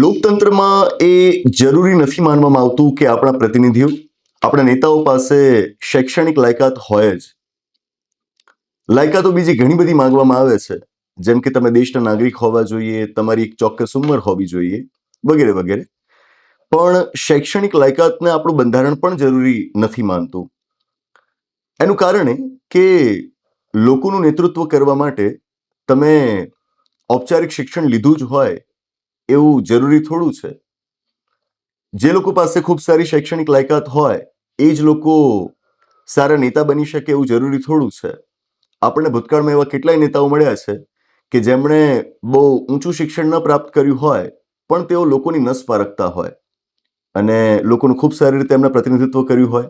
લોકતંત્રમાં એ જરૂરી નથી માનવામાં આવતું કે આપણા પ્રતિનિધિઓ, આપણા નેતાઓ પાસે શૈક્ષણિક લાયકાત હોય જ. લાયકાતો બીજી ઘણી બધી માંગવામાં આવે છે. જેમ કે તમે દેશના નાગરિક હોવા જોઈએ, તમારી એક ચોક્કસ ઉંમર હોવી જોઈએ, વગેરે વગેરે. પણ શૈક્ષણિક લાયકાતને આપણું બંધારણ પણ જરૂરી નથી માનતું. એનું કારણ એ કે લોકોનું નેતૃત્વ કરવા માટે તમે ઔપચારિક શિક્ષણ લીધું જ હોય એવું જરૂરી થોડું છે. જે લોકો પાસે ખૂબ સારી શૈક્ષણિક લાયકાત હોય, એ જ લોકો સારા નેતા બની શકે એવું જરૂરી થોડું છે. આપણને ભૂતકાળમાં એવા કેટલાય નેતાઓ મળ્યા છે કે જેમણે બહુ ઊંચું શિક્ષણ ન પ્રાપ્ત કર્યું હોય, પણ તેઓ લોકોની નસ પારખતા હોય અને લોકોનું ખૂબ સારી રીતે એમણે પ્રતિનિધિત્વ કર્યું હોય.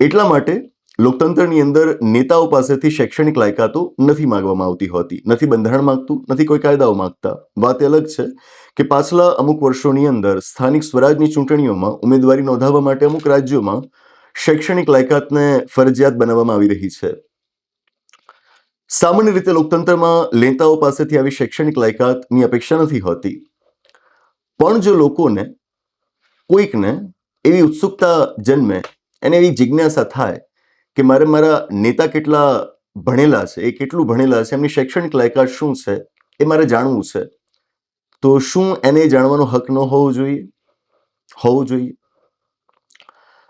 એટલા માટે લોકતંત્રની અંદર નેતાઓ પાસેથી શૈક્ષણિક લાયકાતો નથી માંગવામાં આવતી હોતી, નથી બંધારણ માગતું, નથી કોઈ કાયદાઓ માગતા. વાત અલગ છે કે પાછલા અમુક વર્ષોની અંદર સ્થાનિક સ્વરાજની ચૂંટણીઓમાં ઉમેદવારી નોંધાવવા માટે અમુક રાજ્યોમાં શૈક્ષણિક લાયકાતને ફરજિયાત બનાવવામાં આવી રહી છે. સામાન્ય રીતે લોકતંત્રમાં નેતાઓ પાસેથી આવી શૈક્ષણિક લાયકાતની અપેક્ષા નથી હોતી. પણ જો લોકોને, કોઈકને એવી ઉત્સુકતા જન્મે, એને એવી જિજ્ઞાસા થાય કે મારે મારા નેતા કેટલા ભણેલા છે, એ કેટલું ભણેલા છે, એમની શૈક્ષણિક લાયકાત શું છે, એ મારે જાણવું છે. તો શું એને જાણવાનો હક ન હોવો જોઈએ? હોવું જોઈએ.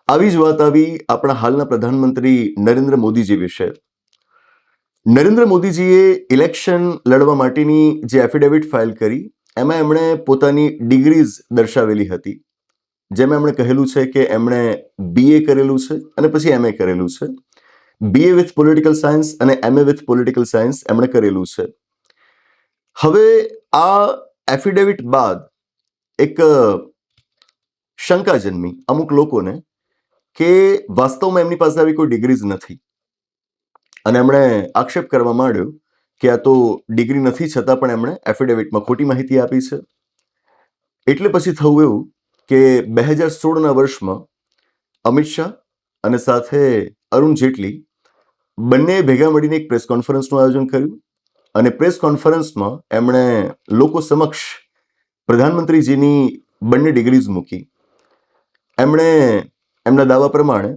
આવી જ વાત આવી આપણા હાલના પ્રધાનમંત્રી નરેન્દ્ર મોદીજી વિશે. નરેન્દ્ર મોદીજીએ ઇલેક્શન લડવા માટેની જે એફિડેવિટ ફાઇલ કરી, એમાં એમણે પોતાની ડિગ્રીઝ દર્શાવેલી હતી. જેમાં એમણે કહેલું છે કે એમણે બીએ કરેલું છે અને પછી એમએ કરેલું છે. બીએ વિથ પોલિટિકલ સાયન્સ અને એમએ વિથ પોલિટિકલ સાયન્સ એમણે કરેલું છે. હવે આ એફિડેવિટ બાદ એક શંકા જન્મી અમુક લોકોને કે વાસ્તવમાં એમની પાસે આવી કોઈ ડિગ્રીઝ નથી. અને એમણે આક્ષેપ કરવા માંડ્યો કે આ તો ડિગ્રી નથી છતાં પણ એમણે એફિડેવિટમાં ખોટી માહિતી આપી છે. એટલે પછી થયું એવું કે બે હજાર સોળના વર્ષમાં અમિત શાહ અને સાથે અરુણ જેટલી બંને ભેગા મળીને એક પ્રેસ કોન્ફરન્સનું આયોજન કર્યું અને પ્રેસ કોન્ફરન્સમાં એમણે લોકો સમક્ષ પ્રધાનમંત્રીજીની બંને ડિગ્રીઝ મૂકી. એમણે એમના દાવા પ્રમાણે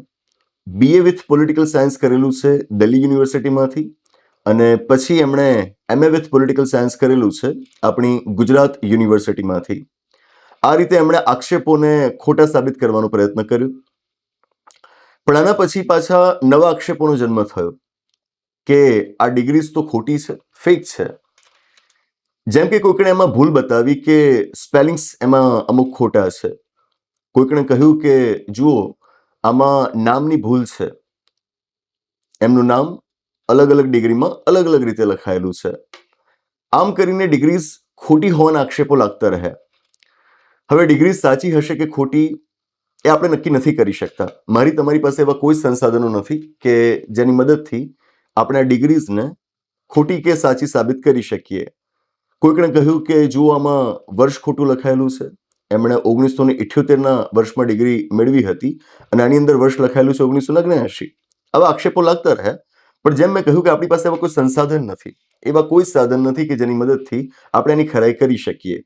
બીએ વિથ પોલિટિકલ સાયન્સ કરેલું છે દિલ્હી યુનિવર્સિટીમાંથી અને પછી એમણે એમએ વિથ પોલિટિકલ સાયન્સ કરેલું છે આપણી ગુજરાત યુનિવર્સિટીમાંથી. આ રીતે એમણે આક્ષેપોને ખોટા સાબિત કરવાનો પ્રયત્ન કર્યો. પણ આના પછી પાછા નવા આક્ષેપોનો જન્મ થયો કે આ ડિગ્રીઝ તો ખોટી છે ફેક છે. જેમ કે કોઈકણે એમાં ભૂલ બતાવી કે સ્પેલિંગ્સ એમાં અમુક ખોટા છે. કોઈકણે કહ્યું કે, જુઓ, આમાં નામની ભૂલ છે. એમનું નામ અલગ અલગ ડિગ્રીમાં અલગ અલગ રીતે લખાયેલું છે. આમ કરીને ડિગ્રીઝ ખોટી હોવાના આક્ષેપો લાગતા રહ્યા હવે ડિગ્રી સાચી હશે કે ખોટી એ આપણે નક્કી નથી કરી શકતા. મારી તમારી પાસે એવા કોઈ સંસાધનો નથી કે જેની મદદથી આપણે આ ડિગ્રીઝને ખોટી કે સાચી સાબિત કરી શકીએ. કોઈકણે કહ્યું કે જુઓ આમાં વર્ષ ખોટું લખાયેલું છે. એમણે ઓગણીસો ને ઇઠ્યોતેરના વર્ષમાં ડિગ્રી મેળવી હતી અને આની અંદર વર્ષ લખાયેલું છે ઓગણીસો ઓગણએંશી આવા આક્ષેપો લાગતા રહે, પણ જેમ મેં કહ્યું કે આપણી પાસે એવા કોઈ સંસાધન નથી. એવા કોઈ સાધન નથી કે જેની મદદથી આપણે એની ખરાઈ કરી શકીએ.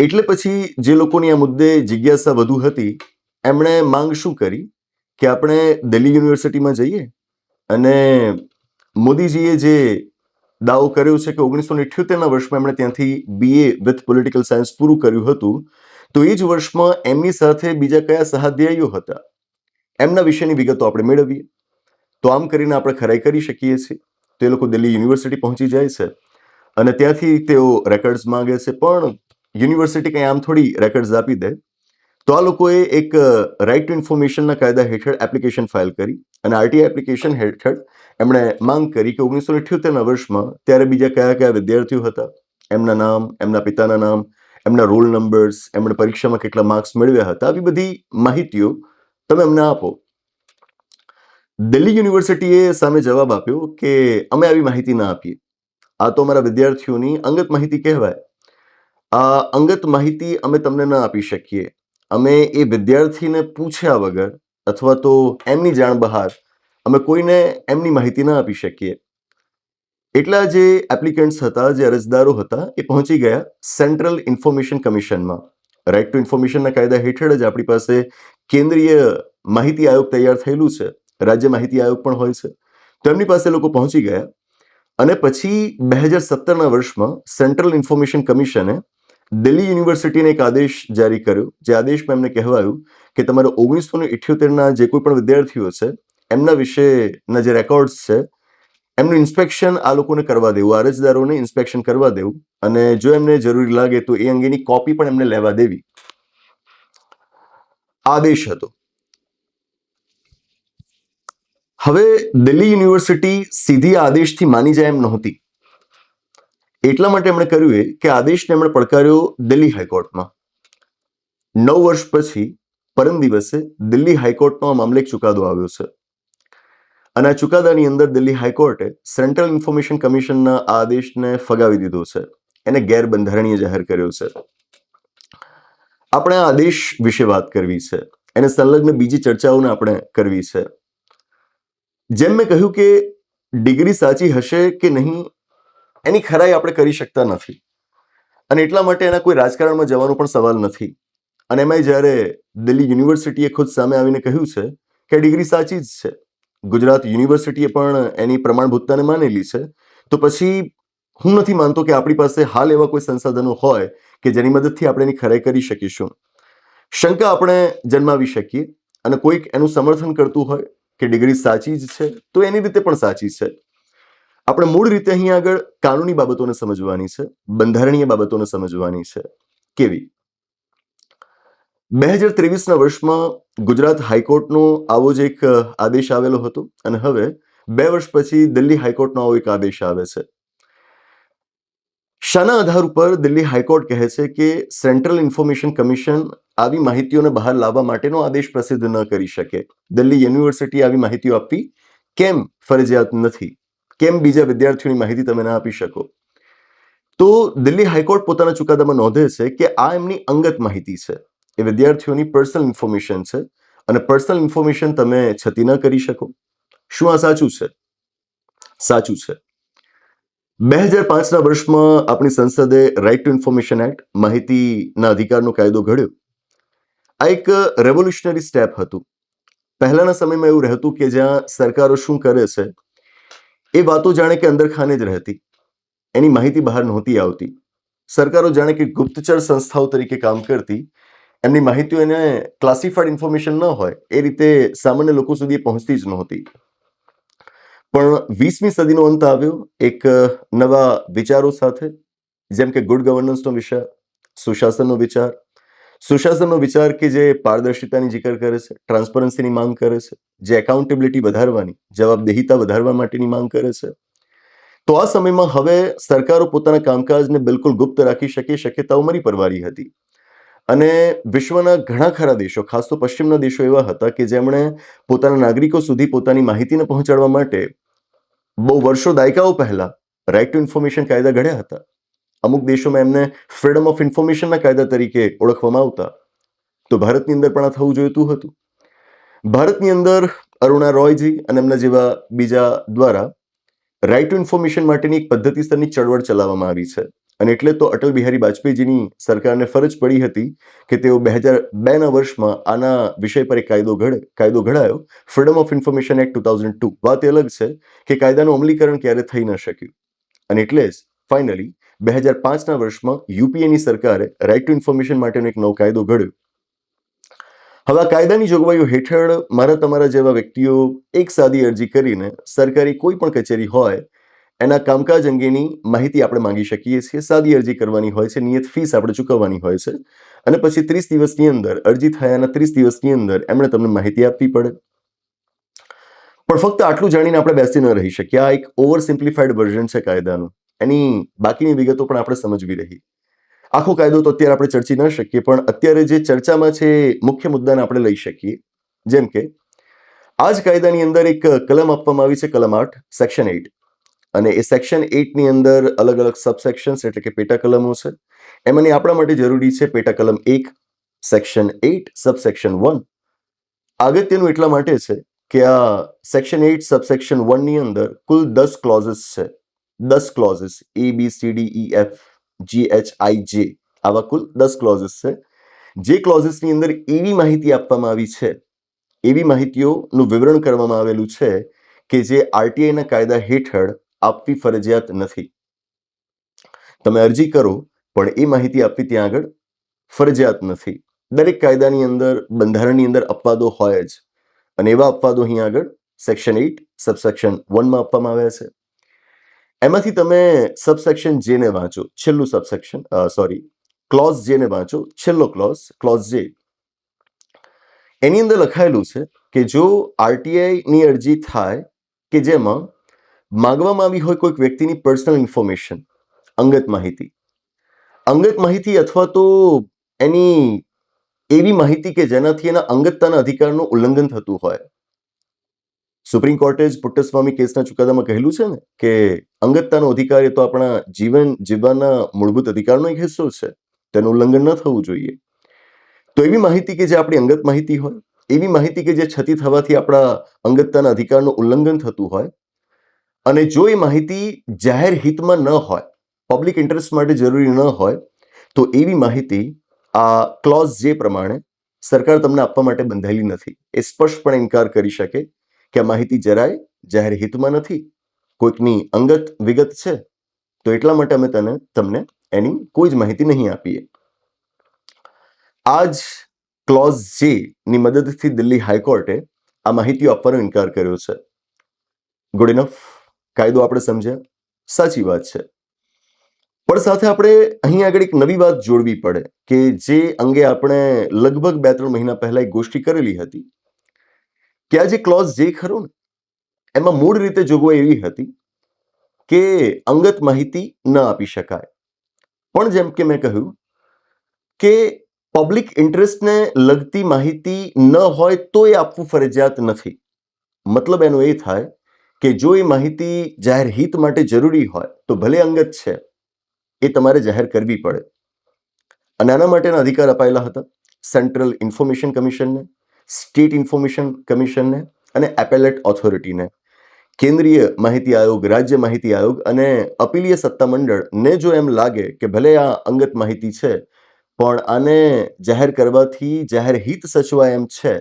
એટલે પછી જે લોકોની આ મુદ્દે જિજ્ઞાસા વધુ હતી, એમણે માંગ શું કરી? કે આપણે દિલ્હી યુનિવર્સિટીમાં જઈએ અને મોદીજીએ જે દાવો કર્યો છે કે ઓગણીસો ઇઠ્યોતેરના વર્ષમાં એમણે ત્યાંથી બીએ વિથ પોલિટિકલ સાયન્સ પૂરું કર્યું હતું, તો એ જ વર્ષમાં એમની સાથે બીજા કયા સહાધ્યાયીઓ હતા? એમના વિશેની વિગતો આપણે મેળવીએ. તો આમ કરીને આપણે ખરાઈ કરી શકીએ છીએ. તો લોકો દિલ્હી યુનિવર્સિટી પહોંચી જાય છે અને ત્યાંથી તેઓ રેકર્ડ્સ માંગે છે. પણ યુનિવર્સિટી કંઈ આમ થોડી રેકર્ડ્સ આપી દે, તો આ લોકોએ એક રાઇટ ટુ ઇન્ફોર્મેશનના કાયદા હેઠળ એપ્લિકેશન ફાઇલ કરી અને આરટીઆઈ એપ્લિકેશન હેઠળ એમણે માંગ કરી કે ઓગણીસો અઠ્યોતેરના વર્ષમાં ત્યારે બીજા કયા કયા વિદ્યાર્થીઓ હતા? એમના નામ, એમના પિતાના નામ, એમના રોલ નંબર્સ એમણે પરીક્ષામાં કેટલા માર્ક્સ મેળવ્યા હતા? આવી બધી માહિતીઓ તમે અમને આપો. દિલ્હી યુનિવર્સિટીએ સામે જવાબ આપ્યો કે અમે આવી માહિતી ના આપીએ. આ તો અમારા વિદ્યાર્થીઓની અંગત માહિતી કહેવાય. આ અંગત માહિતી અમે તમને ના આપી શકીએ. અમે એ વિદ્યાર્થીને પૂછ્યા વગર અથવા તો એમની જાણ બહાર અમે કોઈને એમની માહિતી ના આપી શકીએ. એટલા જે એપ્લિકન્ટ્સ હતા, જે અરજદારો હતા, એ પહોંચી ગયા સેન્ટ્રલ ઇન્ફોર્મેશન કમિશનમાં. રાઇટ ટુ ઇન્ફોર્મેશનના કાયદા હેઠળ જ આપણી પાસે કેન્દ્રીય માહિતી આયોગ તૈયાર થયેલું છે. રાજ્ય માહિતી આયોગ પણ હોય છે. તો એમની પાસે લોકો પહોંચી ગયા અને પછી બે હજાર સત્તરના વર્ષમાં સેન્ટ્રલ ઇન્ફોર્મેશન કમિશને દિલ્હી યુનિવર્સિટીને એક આદેશ જારી કર્યો. જે આદેશમાં એમને કહેવાયું કે તમારે ઓગણીસો ને ઇઠ્યોતેરના જે કોઈ પણ વિદ્યાર્થીઓ છે, એમના વિશેના જે રેકોર્ડ્સ છે, એમનું ઇન્સ્પેક્શન આ લોકોને કરવા દેવું, અરજદારોને ઇન્સ્પેક્શન કરવા દેવું અને જો એમને જરૂરી લાગે તો એ અંગેની કોપી પણ એમને લેવા દેવી. આદેશ હતો. હવે દિલ્હી યુનિવર્સિટી સીધી આદેશથી માની જાય એમ નહોતી. એટલા માટે એમણે કર્યું એ કે આદેશને એમણે પડકાર્યો દિલ્હી હાઈકોર્ટમાં. નવ વર્ષ પછી પરમ દિવસે દિલ્હી હાઈકોર્ટનો આ મામલે એક ચુકાદો આવ્યો છે. અને આ ચુકાદાની અંદર દિલ્હી હાઈકોર્ટે સેન્ટ્રલ ઇન્ફોર્મેશન કમિશનના આદેશને ફગાવી દીધો છે. એને ગેરબંધારણીય જાહેર કર્યો છે. આપણે આ આદેશ વિશે વાત કરવી છે. એને સંલગ્ન બીજી ચર્ચાઓને આપણે કરવી છે. જેમ મેં કહ્યું કે ડિગ્રી સાચી હશે કે નહીં એની ખરાઈ આપણે કરી શકતા નથી. અને એટલા માટે એના કોઈ રાજકારણમાં જવાનો પણ સવાલ નથી. અને એમાંય જ્યારે દિલ્હી યુનિવર્સિટીએ ખુદ સામે આવીને કહ્યું છે કે ડિગ્રી સાચી જ છે, ગુજરાત યુનિવર્સિટીએ પણ એની પ્રમાણભૂતતાને માનેલી છે, તો પછી હું નથી માનતો કે આપણી પાસે હાલ એવા કોઈ સંસાધનો હોય કે જેની મદદથી આપણે એની ખરાઈ કરી શકીશું. શંકા આપણે જન્માવી શકીએ અને કોઈક એનું સમર્થન કરતું હોય કે ડિગ્રી સાચી જ છે, તો એની રીતે પણ સાચી છે. આપણે મૂળ રીતે અહીં આગળ કાનૂની બાબતોને સમજવાની છે, બંધારણીય બાબતોને સમજવાની છે. કેવી? બે હજાર ત્રેવીસના વર્ષમાં ગુજરાત હાઈકોર્ટનો આવો જ એક આદેશ આવેલો હતો અને હવે બે વર્ષ પછી દિલ્હી હાઈકોર્ટનો આવો એક આદેશ આવે છે. શાના આધાર ઉપર દિલ્હી હાઈકોર્ટ કહે છે કે સેન્ટ્રલ ઇન્ફોર્મેશન કમિશન આવી માહિતીઓને બહાર લાવવા માટેનો આદેશ પ્રસિદ્ધ ન કરી શકે. દિલ્હી યુનિવર્સિટી આવી માહિતીઓ આપવી કેમ ફરજિયાત નથી? કેમ બીજા વિદ્યાર્થીઓની માહિતી તમે ના આપી શકો? તો દિલ્હી હાઈકોર્ટ પોતાના ચુકાદામાં નોંધે છે કે આ એમની અંગત માહિતી છે. એ વિદ્યાર્થીઓની પર્સનલ ઇન્ફોર્મેશન છે અને પર્સનલ ઇન્ફોર્મેશન તમે છતી ન કરી શકો. શું આ સાચું છે? સાચું છે. બે હજાર પાંચના વર્ષમાં આપણી સંસદે રાઇટ ટુ ઇન્ફોર્મેશન એક્ટ માહિતીના અધિકારનો કાયદો ઘડ્યો. આ એક રેવોલ્યુશનરી સ્ટેપ હતું. પહેલાના સમયમાં એવું રહેતું કે જ્યાં સરકારો શું કરે છે? એ વાતો જાણે કે અંદરખાને જ રહેતી. એની માહિતી બહાર નહોતી આવતી. સરકારો જાણે કે ગુપ્તચર સંસ્થાઓ તરીકે કામ કરતી. એમની માહિતીઓ એને ક્લાસિફાઈડ ઇન્ફોર્મેશન ન હોય, એ રીતે સામાન્ય લોકો સુધી પહોંચતી જ નહોતી. પણ વીસમી સદીનો અંત આવ્યો, એક નવા વિચારો સાથે, જેમ કે ગુડ ગવર્નન્સનો વિષય સુશાસનનો વિચાર સુશાસનનો વિચાર કે જે પારદર્શિતાની જીકર કરે છે ટ્રાન્સપરન્સીની માંગ કરે છે, જે એકાઉન્ટેબિલિટી વધારવાની, જવાબદેહિતા વધારવા માટેની માંગ કરે છે. તો આ સમયમાં હવે સરકારો પોતાના કામકાજને બિલકુલ ગુપ્ત રાખી શકે શક્યતાઓ મરી પરવારી હતી. અને વિશ્વના ઘણા ખરા દેશો, ખાસ તો પશ્ચિમના દેશો એવા હતા કે જેમણે પોતાના નાગરિકો સુધી પોતાની માહિતીને પહોંચાડવા માટે બહુ વર્ષો દાયકાઓ પહેલા રાઇટ ટુ ઇન્ફોર્મેશન કાયદા ઘડ્યા હતા. અમુક દેશોમાં એમને ફ્રીડમ ઓફ ઇન્ફોર્મેશનના કાયદા તરીકે ઓળખવામાં આવતા. તો ભારતની અંદર પણ આ થવું જોઈતું હતું. ભારતની અંદર અરુણા રોયજી અને એમના જેવા બીજા દ્વારા રાઇટ ટુ ઇન્ફોર્મેશન માટેની એક પદ્ધતિસરની ચળવળ ચલાવવામાં આવી છે. અને એટલે તો અટલ બિહારી વાજપેયીજીની સરકારને ફરજ પડી હતી કે તેઓ બે હજાર બેના વર્ષમાં આના વિષય પર એક કાયદો ઘડે, કાયદો ઘડાયો. Freedom of information act two thousand two વાત અલગ છે કે કાયદાનું અમલીકરણ ક્યારે થઈ ન શક્યું. અને એટલે જ ફાઇનલી બે હજાર પાંચના વર્ષમાં યુપીએની સરકારે રાઇટ ટુ ઇન્ફોર્મેશન માટેનો એક નવો કાયદો ઘડ્યો. હવે આ કાયદાની જોગવાઈઓ હેઠળ મારા તમારા જેવા વ્યક્તિઓ એક સાદી અરજી કરીને સરકારી કોઈ પણ કચેરી હોય, એના કામકાજ અંગેની માહિતી આપણે માંગી શકીએ છીએ. સાદી અરજી કરવાની હોય છે, નિયત ફીસ આપણે ચૂકવવાની હોય છે અને પછી ત્રીસ દિવસની અંદર, અરજી થયાના ત્રીસ દિવસની અંદર એમણે તમને માહિતી આપવી પડે. પણ ફક્ત આટલું જાણીને આપણે બેસી ન રહી શકીએ. આ એક ઓવર સિમ્પ્લિફાઈડ વર્ઝન છે કાયદાનું. એની બાકીની વિગતો પણ આપણે સમજવી રહી. આખો કાયદો તો અત્યારે આપણે ચર્ચી ન શકીએ, પણ અત્યારે જે ચર્ચામાં છે મુખ્ય મુદ્દાને આપણે લઈ શકીએ. જેમ કે આ જ કાયદાની અંદર એક કલમ આપવામાં આવી છે, કલમ આઠ સેક્શન એઇટ અને એ સેક્શન એઇટની અંદર અલગ અલગ સબસેક્શન્સ એટલે કે પેટા કલમો છે. એમાંની આપણા માટે જરૂરી છે પેટા કલમ એક સેક્શન એઇટ સબસેક્શન વન અગત્યનું એટલા માટે છે કે આ સેક્શન એઇટ સબસેક્શન વનની અંદર કુલ દસ ક્લોઝિસ છે. દસ clauses A B C D E F G H I J આવા કુલ દસ ક્લોઝિસ છે. જે ક્લોઝિસની અંદર એવી માહિતી આપવામાં આવી છે, એવી માહિતીઓનું વિવરણ કરવામાં આવેલું છે કે જે આરટીઆઈના કાયદા હેઠળ આપવી ફરજિયાત નથી. તમે અરજી કરો, પણ એ માહિતી આપવી ત્યાં આગળ ફરજિયાત નથી. દરેક કાયદાની અંદર, બંધારણની અંદર અપવાદો હોય જ. અને એવા અપવાદો અહીં આગળ સેક્શન એઇટ સબસેક્શન વનમાં આપવામાં આવ્યા છે. એમાંથી તમે સબસેક્શન જેને વાંચો, છેલ્લું સબસેક્શન સોરી ક્લોઝ જેને વાંચો, છેલ્લો ક્લોઝ ક્લોઝ જે એની અંદર લખાયેલું છે કે જો આરટીઆઈની અરજી થાય કે જેમાં માંગવામાં આવી હોય કોઈક વ્યક્તિની પર્સનલ ઇન્ફોર્મેશન અંગત માહિતી. અંગત માહિતી અથવા તો એની એવી માહિતી કે જેનાથી એના અંગતતાના અધિકારનું ઉલ્લંઘન થતું હોય. સુપ્રીમ કોર્ટે જ પુટ્ટસ્વામી કેસના ચુકાદામાં કહેલું છે ને કે અંગતતાનો અધિકાર એ તો આપણા જીવન જીવવાના મૂળભૂત અધિકારનો એક હિસ્સો છે. તેનું ઉલ્લંઘન ન થવું જોઈએ. તો એવી માહિતી કે જે આપણી અંગત માહિતી હોય, એવી માહિતી કે જે છતી થવાથી આપણા અંગતતાના અધિકારનું ઉલ્લંઘન થતું હોય, અને જો એ માહિતી જાહેર હિતમાં ન હોય, પબ્લિક ઇન્ટરેસ્ટ માટે જરૂરી ન હોય, તો એવી માહિતી આ ક્લોઝ જે પ્રમાણે સરકાર તમને આપવા માટે બંધાયેલી નથી. એ સ્પષ્ટપણે ઇનકાર કરી શકે કે માહિતી જરાય જાહેર હિતમાં નથી? કોઈકની અંગત વિગત છે? તો એટલા માટે અમે તને, તમને એની કોઈ જ માહિતી નહીં આપીએ. આ જ ક્લોઝ જે ની મદદથી દિલ્હી હાઈકોર્ટે આ માહિતીઓ આપવાનો ઇનકાર કર્યો છે. ગુડ ઇનફ કાયદો આપણે સમજ્યા. સાચી વાત છે. પણ સાથે આપણે અહીં આગળ એક નવી વાત જોડવી પડે કે જે અંગે આપણે લગભગ બે ત્રણ મહિના પહેલા એક ગોષ્ઠી કરેલી હતી. કે આ જે ક્લોઝ જે ખરો ને, એમાં મૂળ રીતે જોગવાઈ એવી હતી કે અંગત માહિતી ન આપી શકાય. પણ જેમ કે મેં કહ્યું કે પબ્લિક ઇન્ટરેસ્ટને લગતી માહિતી ન હોય તો એ આપવું ફરજિયાત નથી. મતલબ એનો એ થાય કે જો એ માહિતી જાહેર હિત માટે જરૂરી હોય, તો ભલે અંગત છે, એ તમારે જાહેર કરવી પડે. અને આના માટેના અધિકાર અપાયેલા હતા સેન્ટ્રલ ઇન્ફોર્મેશન કમિશનને સ્ટેટ ઇન્ફોર્મેશન કમિશનને અને એપેલેટ ઓથોરિટીને. કેન્દ્રીય માહિતી આયોગ, રાજ્ય માહિતી આયોગ અને અપીલીય સત્તામંડળને જો એમ લાગે કે ભલે આ અંગત માહિતી છે, પણ આને જાહેર કરવાથી જાહેર હિત સચવાય એમ છે,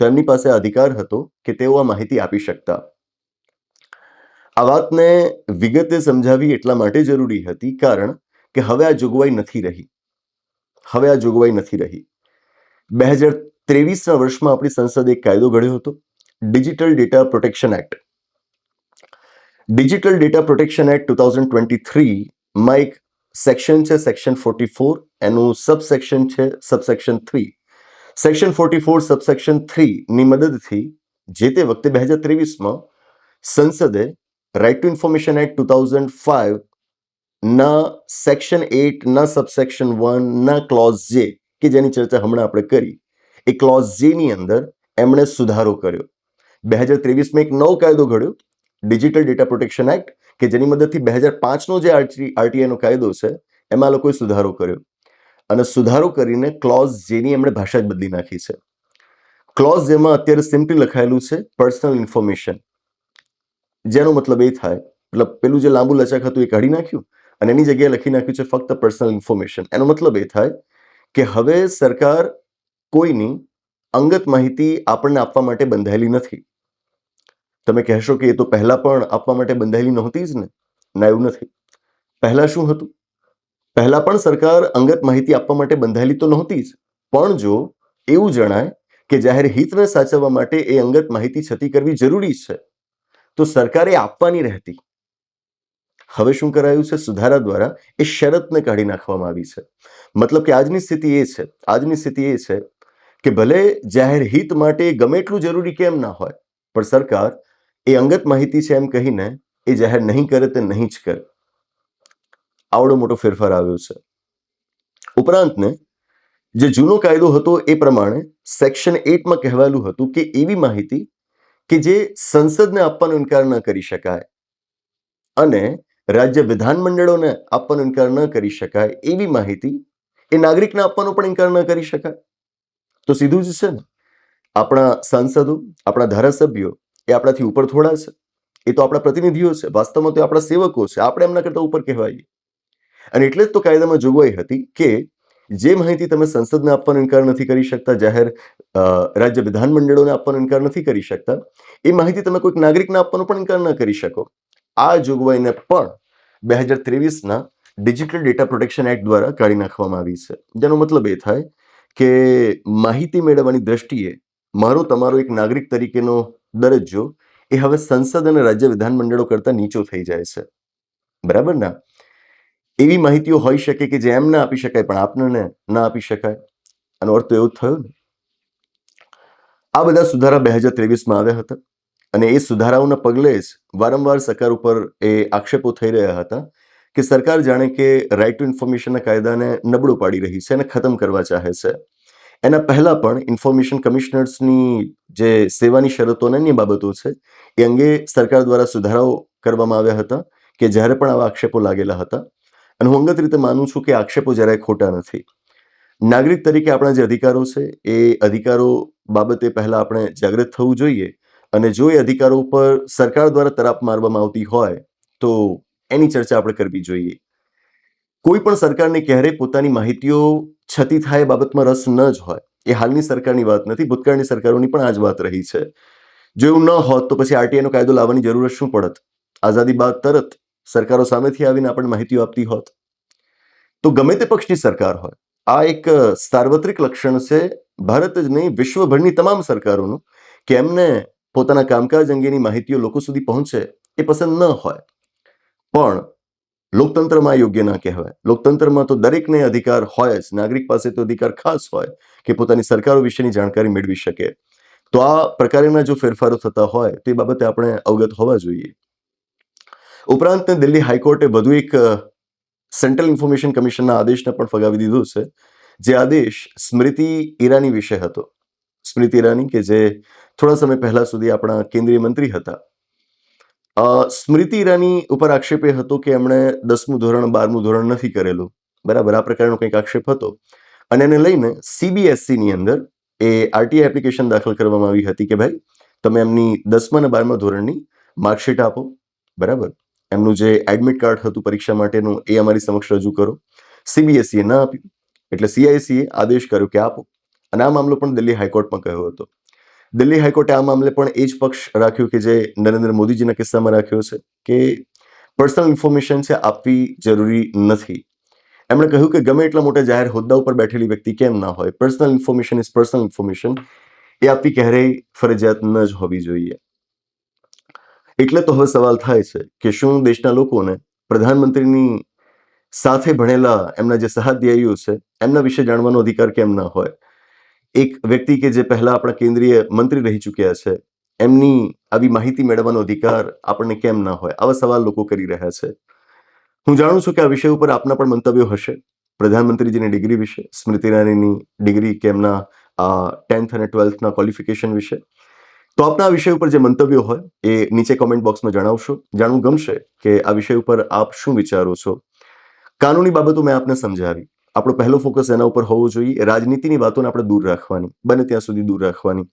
તો એમની પાસે અધિકાર હતો કે તેઓ આ માહિતી આપી શકતા. આ વાતને વિગતે સમજાવી એટલા માટે જરૂરી હતી કારણ કે હવે આ જોગવાઈ નથી રહી. હવે આ જોગવાઈ નથી રહી. બે હજાર ત્રેવીસના વર્ષમાં આપણી સંસદે એક કાયદો ઘડ્યો હતો digital data protection act digital data protection act two thousand twenty થ્રીમાં એક સેક્શન છે સેક્શન ફોર્ટી ફોર એનું સબસેક્શન છે subsection three section forty four subsection થ્રીની મદદથી જે તે વખતે બે હજાર ત્રેવીસમાં સંસદે right to information act two thousand five ના સેક્શન એટ ના સબસેક્શન વન ના ક્લોઝ જે, કે જેની ચર્ચા હમણાં આપણે કરી. એ ક્લોઝ જેની અંદર એમણે સુધારો કર્યો. બે હજાર ત્રેવીસમાં એક નવો કાયદો ઘડ્યો. ડિજિટલ ડેટા પ્રોટેક્શન એક્ટ કે જેની મદદથી બે હજાર પાંચનો જે આરટીઆઈનો કાયદો છે, એમાં લોકોએ સુધારો કર્યો. અને સુધારો કરીને ક્લોઝ જેની એમણે ભાષા જ બદલી નાખી છે. ક્લોઝ જેમાં અત્યારે સિમ્પલી લખાયેલું છે પર્સનલ ઇન્ફોર્મેશન જેનો મતલબ એ થાય, મતલબ પેલું જે લાંબુ લચક હતું એ કાઢી નાખ્યું, અને એની જગ્યાએ લખી નાખ્યું છે ફક્ત પર્સનલ ઇન્ફોર્મેશન એનો મતલબ એ થાય કે હવે સરકાર કોઈની અંગત માહિતી આપણને આપવા માટે બંધાયેલી નથી. તમે કહેશો કે એ તો પહેલાં પણ આપવા માટે બંધાયેલી નહોતી જ ને? ના, એવું નથી. પહેલા શું હતું? પહેલાં પણ સરકાર અંગત માહિતી આપવા માટે બંધાયેલી તો નહોતી જ. પણ જો એવું જણાય કે જાહેર હિતને સાચવવા માટે એ અંગત માહિતી છતી કરવી જરૂરી છે, તો સરકારે આપવાની રહેતી. હવે શું કરાયું છે? સુધારા દ્વારા એ શરતને કાઢી નાખવામાં આવી છે. મતલબ કે આજની સ્થિતિ એ છે, આજની સ્થિતિ એ છે કે ભલે જાહેર હિત માટે ગમે એટલું જરૂરી કેમ ના હોય, પણ સરકાર એ અંગત માહિતી છે એમ કહીને એ જાહેર નહીં કરે તે નહીં જ કરે. આવડો મોટો ફેરફાર આવ્યો છે. ઉપરાંતને, જે જૂનો કાયદો હતો એ પ્રમાણે સેક્શન એટમાં કહેવાયેલું હતું કે એવી માહિતી કે જે સંસદને આપવાનો ઇનકાર ન કરી શકાય અને રાજ્ય વિધાનમંડળોને આપવાનો ઇનકાર ન કરી શકાય એવી માહિતી એ નાગરિકને આપવાનો પણ ઇનકાર ન કરી શકાય. તો સીધું જ છે ને? આપણા સાંસદો, આપણા ધારાસભ્યો એ આપણાથી ઉપર થોડા છે. એ તો આપણા પ્રતિનિધિઓ છે. વાસ્તવમાં તો આપણા સેવકો છે. આપણે એમના કરતા ઉપર કહેવાય અને એટલે જ તો કાયદામાં જોગવાઈ હતી કે જે માહિતી તમે સંસદને આપવાનો ઇનકાર નથી કરી શકતા, જાહેર રાજ્ય વિધાનમંડળોને આપવાનો ઇનકાર નથી કરી શકતા, એ માહિતી તમે કોઈક નાગરિકને આપવાનો પણ ઇનકાર ન કરી શકો. આ જોગવાઈને પણ બે હજાર ત્રેવીસના ડિજિટલ ડેટા પ્રોટેક્શન એક્ટ દ્વારા કાઢી નાખવામાં આવી છે. જેનો મતલબ એ થાય કે માહિતી મેળવવાની દ્રષ્ટિએ મારો તમારો એક નાગરિક તરીકેનો દરજ્જો એ હવે સંસદ અને રાજ્ય વિધાનમંડળો કરતા નીચો થઈ જાય છે. બરાબર ના? એવી માહિતીઓ હોઈ શકે કે જે એમ ના આપી શકાય પણ આપણને ના આપી શકાય. આનો અર્થ એવો થયો ને. આ બધા સુધારા બે હજાર ત્રેવીસમાં આવ્યા હતા અને એ સુધારાઓના પગલે જ વારંવાર સરકાર ઉપર એ આક્ષેપો થઈ રહ્યા હતા કે સરકાર જાણે કે રાઇટ ટુ ઇન્ફોર્મેશનના કાયદાને નબળું પાડી રહી છે અને ખતમ કરવા ચાહે છે. એના પહેલાં પણ ઇન્ફોર્મેશન કમિશનર્સની જે સેવાની શરતો અને અન્ય બાબતો છે, એ અંગે સરકાર દ્વારા સુધારાઓ કરવામાં આવ્યા હતા કે જ્યારે પણ આવા આક્ષેપો લાગેલા હતા. અને હું અંગત રીતે માનું છું કે આક્ષેપો જરાય ખોટા નથી. નાગરિક તરીકે આપણા જે અધિકારો છે, એ અધિકારો બાબતે પહેલાં આપણે જાગૃત થવું જોઈએ અને જો એ અધિકારો ઉપર સરકાર દ્વારા તરાપ મારવામાં આવતી હોય, તો એની ચર્ચા આપણે કરવી જોઈએ. કોઈ પણ સરકારને ક્યારેય પોતાની માહિતીઓ છતી થાય બાબતમાં રસ ન જ હોય. એ હાલની સરકારની વાત નથી, ભૂતકાળની સરકારોની પણ આ જ વાત રહી છે. જો એવું ન હોત તો પછી આરટીઆઈનો કાયદો લાવવાની જરૂર શું પડત? આઝાદી બાદ તરત સરકારો સામેથી આવીને આપણને માહિતીઓ આપતી હોત? તો ગમે તે પક્ષની સરકાર હોય, આ એક સાર્વત્રિક લક્ષણ છે. ભારત જ નહીં, વિશ્વભરની તમામ સરકારોનું, કે એમને પોતાના કામકાજ અંગેની માહિતીઓ લોકો સુધી પહોંચે એ પસંદ ન હોય. પણ લોકતંત્રમાં યોગ્ય ના કહેવાય. લોકતંત્રમાં તો દરેકને અધિકાર હોય જ. નાગરિક પાસે તો અધિકાર ખાસ હોય કે પોતાની સરકારો વિશેની જાણકારી મેળવી શકે. તો આ પ્રકારના જો ફેરફારો થતા હોય તો બાબતે આપણે અવગત હોવા જોઈએ. ઉપરાંત દિલ્હી હાઈકોર્ટે વધુ એક સેન્ટ્રલ ઇન્ફોર્મેશન કમિશનના આદેશને પણ ફગાવી દીધો છે. જે આદેશ સ્મૃતિ ઈરાની વિશે હતો. સ્મૃતિ ઈરાની કે જે થોડા સમય પહેલા સુધી આપણા કેન્દ્રીય મંત્રી હતા. સ્મૃતિ ઈરાની ઉપર આક્ષેપ એ હતો કે એમણે દસમું ધોરણ, બારમું ધોરણ નથી કરેલું. બરાબર, આ પ્રકારનો કંઈક આક્ષેપ હતો. અને એને લઈને સીબીએસસીની અંદર એ આરટીઆઈ એપ્લિકેશન દાખલ કરવામાં આવી હતી કે ભાઈ, તમે એમની દસમા અને બારમા ધોરણની માર્કશીટ આપો. બરાબર? એમનું જે એડમિટ કાર્ડ હતું પરીક્ષા માટેનું એ અમારી સમક્ષ રજૂ કરો. સીબીએસઈએ ના આપ્યું. એટલે સીઆઈસીએ આદેશ કર્યો કે આપો. અને આ મામલો પણ દિલ્હી હાઈકોર્ટમાં કહ્યો હતો. દિલ્હી હાઈકોર્ટે આ મામલે પણ એ જ પક્ષ રાખ્યો કે જે નરેન્દ્ર મોદીજીના કિસ્સામાં રાખ્યો છે કે પર્સનલ ઇન્ફોર્મેશન છે, આપવી જરૂરી નથી. એમણે કહ્યું કે ગમે એટલા મોટા જાહેર હોદ્દા ઉપર બેઠેલી વ્યક્તિ કેમ ના હોય personal information is personal information એ આપવી ક્યારેય ફરજિયાત ન જ હોવી જોઈએ. એટલે તો હવે સવાલ થાય છે કે શું દેશના લોકોને પ્રધાનમંત્રીની સાથે ભણેલા એમના જે સહાધ્યાયીઓ છે, એમના વિશે જાણવાનો અધિકાર કેમ ના હોય? એક વ્યક્તિ કે જે પહેલા આપણા કેન્દ્રીય મંત્રી રહી ચૂક્યા છે, એમની આવી માહિતી મેળવવાનો અધિકાર આપણને કેમ ના હોય? આવા સવાલ લોકો કરી રહ્યા છે. હું જાણું છું કે આ વિષય ઉપર આપના પણ મંતવ્યો હશે. પ્રધાનમંત્રીજીની ડિગ્રી વિશે, સ્મૃતિ ઈરાનીની ડિગ્રી કે એમના ટેન્થ અને ટ્વેલ્થના ક્વોલિફિકેશન વિશે. તો આપના આ વિષય ઉપર જે મંતવ્યો હોય, એ નીચે કોમેન્ટ બોક્સમાં જણાવશો. જાણવું ગમશે કે આ વિષય ઉપર આપ શું વિચારો છો? કાનૂની બાબતો મેં આપને સમજાવી. આપણો પહેલો ફોકસ એના ઉપર હોવો જોઈએ. રાજનીતિની વાતોને આપણે દૂર રાખવાની. બને ત્યાં સુધી દૂર રાખવાની.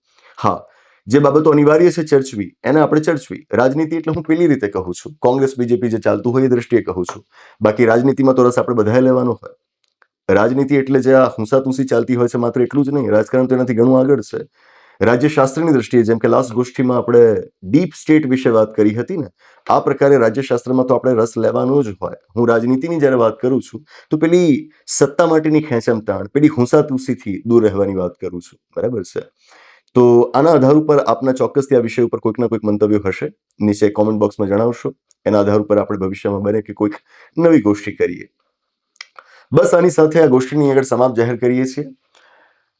હા, જે બાબતો અનિવાર્ય છે ચર્ચવી, એને આપણે ચર્ચવી. રાજનીતિ એટલે હું પેલી રીતે કહું છું. કોંગ્રેસ, બીજેપી જે ચાલતું હોય એ દ્રષ્ટિએ કહું છું. બાકી રાજનીતિમાં તો રસ આપણે બધાએ લેવાનો હોય. રાજનીતિ એટલે જે આ હુંસાતુંસી ચાલતી હોય છે માત્ર એટલું જ નહીં. રાજકારણ તો એનાથી ઘણું આગળ છે. રાજ્યશાસ્ત્રની દ્રષ્ટિએ, જેમ કે લાસ્ટ ગોષ્ઠીમાં આપણે ડીપ સ્ટેટ વિશે વાત કરી હતી ને, આ પ્રકારે રાજ્યશાસ્ત્રમાં તો આપણે રસ લેવાનો જ હોય. હું રાજનીતિની જ્યારે વાત કરું છું, તો પેલી સત્તા માટેની ખેંચમ તાણ, પેલી હુંસાતુસીથી દૂર રહેવાની વાત કરું છું. બરાબર છે? તો આના આધાર ઉપર આપના ચોક્કસથી આ વિષય ઉપર કોઈક ના કોઈક મંતવ્યો હશે. નીચે કોમેન્ટ બોક્સમાં જણાવશો. એના આધાર ઉપર આપણે ભવિષ્યમાં બને કે કોઈક નવી ગોષ્ઠી કરીએ. બસ આની સાથે આ ગોષ્ઠીની આગળ સમાપ્ત જાહેર કરીએ છીએ.